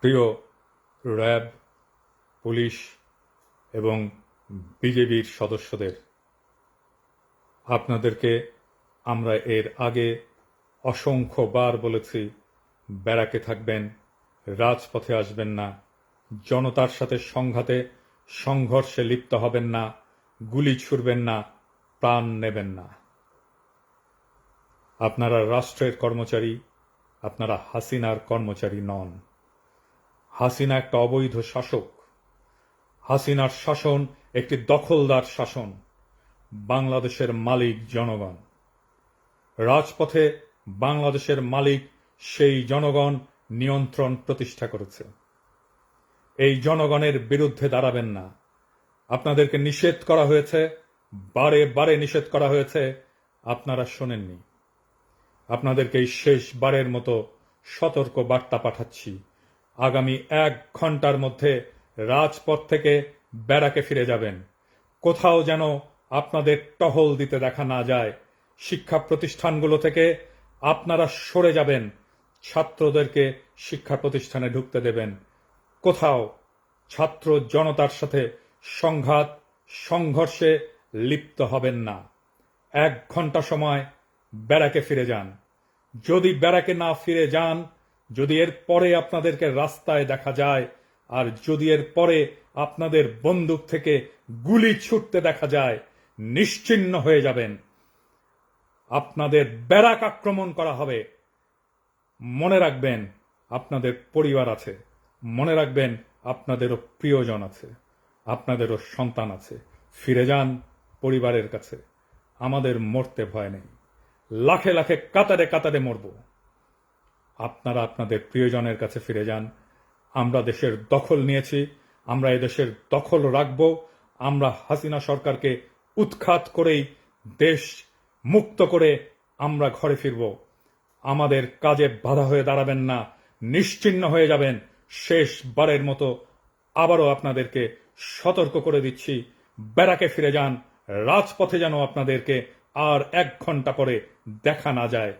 প্রিয় RAB, police এবং বিজেপির সদস্যদের, আপনাদেরকে আমরা এর আগে অসংখ্যবার বলেছি, ব্যারাকে থাকবেন, রাজপথে আসবেন না, জনতার সাথে সংঘাতে সংঘর্ষে লিপ্ত হবেন না, গুলি ছুড়বেন না, প্রাণ নেবেন না। আপনারা রাষ্ট্রের কর্মচারী, আপনারা হাসিনার কর্মচারী নন। হাসিনা একটা অবৈধ শাসক। হাসিনার শাসন একটি দখলদার শাসন, বাংলাদেশের মালিক জনগণ। রাজপথে বাংলাদেশের মালিক সেই জনগণ নিয়ন্ত্রণ প্রতিষ্ঠা করেছে। এই জনগণের বিরুদ্ধে দাঁড়াবেন না। আপনাদেরকে নিষেধ করা হয়েছে, বারে বারে নিষেধ করা হয়েছে, আপনারা শোনেননি। আপনাদেরকে এই শেষবারের মতো সতর্ক বার্তা পাঠাচ্ছি। আগামী এক ঘণ্টার মধ্যে রাজপথ থেকে ব্যারাকে ফিরে যাবেন। কোথাও যেন আপনাদের টহল দিতে দেখা না যায়। শিক্ষা প্রতিষ্ঠানগুলো থেকে আপনারা সরে যাবেন। ছাত্রদেরকে শিক্ষা প্রতিষ্ঠানে ঢুকতে দেবেন। কোথাও ছাত্র জনতার সাথে সংঘাত, সংঘর্ষে লিপ্ত হবেন না। এক ঘণ্টা সময় ব্যারাকে ফিরে যান। যদি ব্যারাকে না ফিরে যান যদি এর পরে আপনাদেরকে রাস্তায় দেখা যায়, আর যদি এর পরে আপনাদের বন্দুক থেকে গুলি ছুটতে দেখা যায়, নিশ্চিন্ন হয়ে যাবেন। আপনাদের ব্যারাক আক্রমণ করা হবে। মনে রাখবেন, আপনাদের পরিবার আছে। মনে রাখবেন, আপনাদেরও প্রিয়জন আছে। আপনাদেরও সন্তান আছে। ফিরে যান পরিবারের কাছে। আমাদের মরতে ভয় নেই। লাখে লাখে কাতারে কাতারে মরব। আপনারা আপনাদের প্রিয়জনের কাছে ফিরে যান। আমরা দেশের দখল নিয়েছি, আমরা এদেশের দখল রাখব, আমরা হাসিনা সরকারকে উৎখাত করেই দেশ মুক্ত করে আমরা ঘরে ফিরব। আমাদের কাজে বাধা হয়ে দাঁড়াবেন না, নিশ্চিন্ন হয়ে যাবেন। শেষবারের মতো আবারও আপনাদেরকে সতর্ক করে দিচ্ছি, ব্যারাকে ফিরে যান, রাজপথে যেন আপনাদেরকে আর এক ঘণ্টা পরে দেখা না যায়।